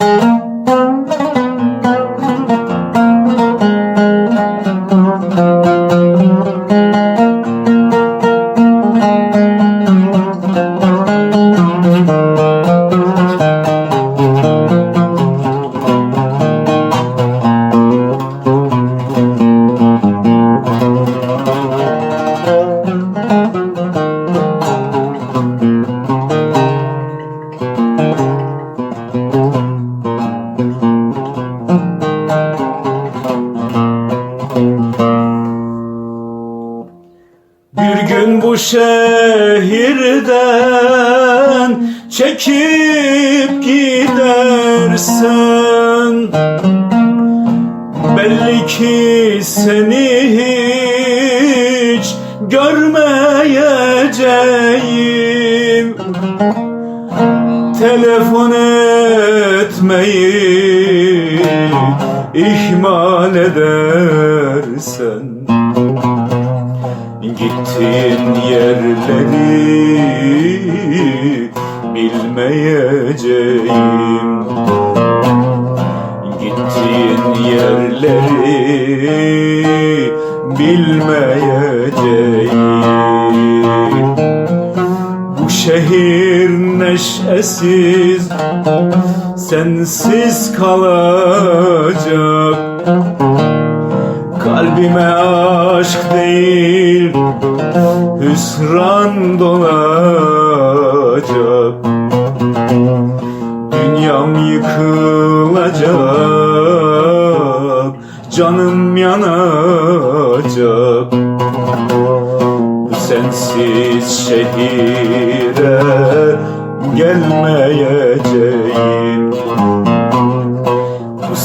Música gün bu şehirden çekip gidersen Belli ki seni hiç görmeyeceğim. Telefon etmeyi ihmal edersen Gittiğin yerleri bilmeyeceğim. Gittiğin yerleri bilmeyeceğim. Bu şehir neşesiz sensiz kalacak Kalbime aşk değil hüsran dolacak. Dünyam yıkılacak Canım yanacak. Sensiz şehire gelmeyeceğim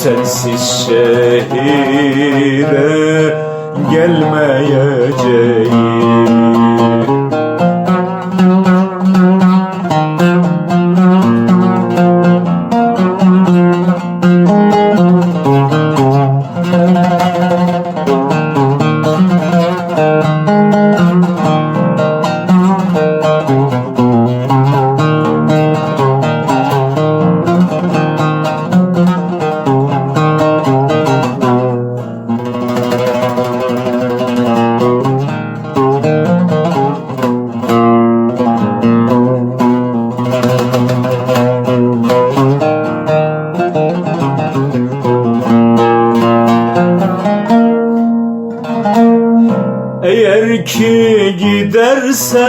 sensiz şehire gelmeyeceğim Eğer ki gidersen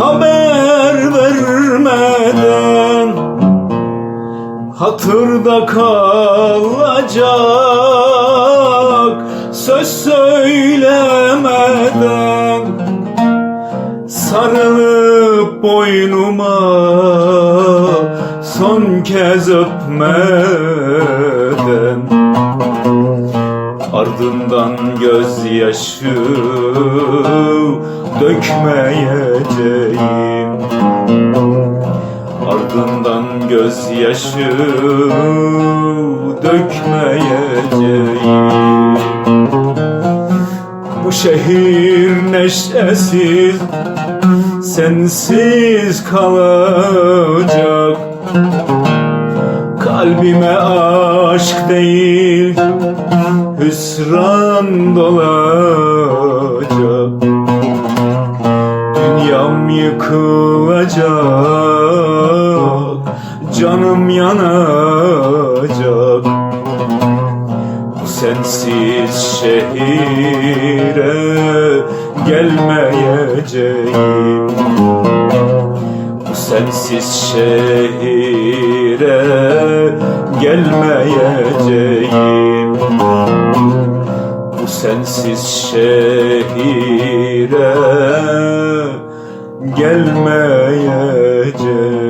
haber vermeden Hatırda kalacak söz söylemeden Sarılıp boynuma son kez öpmeden Ardından gözyaşı dökmeyeceğim. Ardından gözyaşı dökmeyeceğim. Bu şehir neşesiz sensiz kalacak. Kalbime aşk değil yanacak Bu sensiz şehire gelmeyeceğim. Bu sensiz şehire gelmeyeceğim. Bu sensiz şehire gelmeyeceğim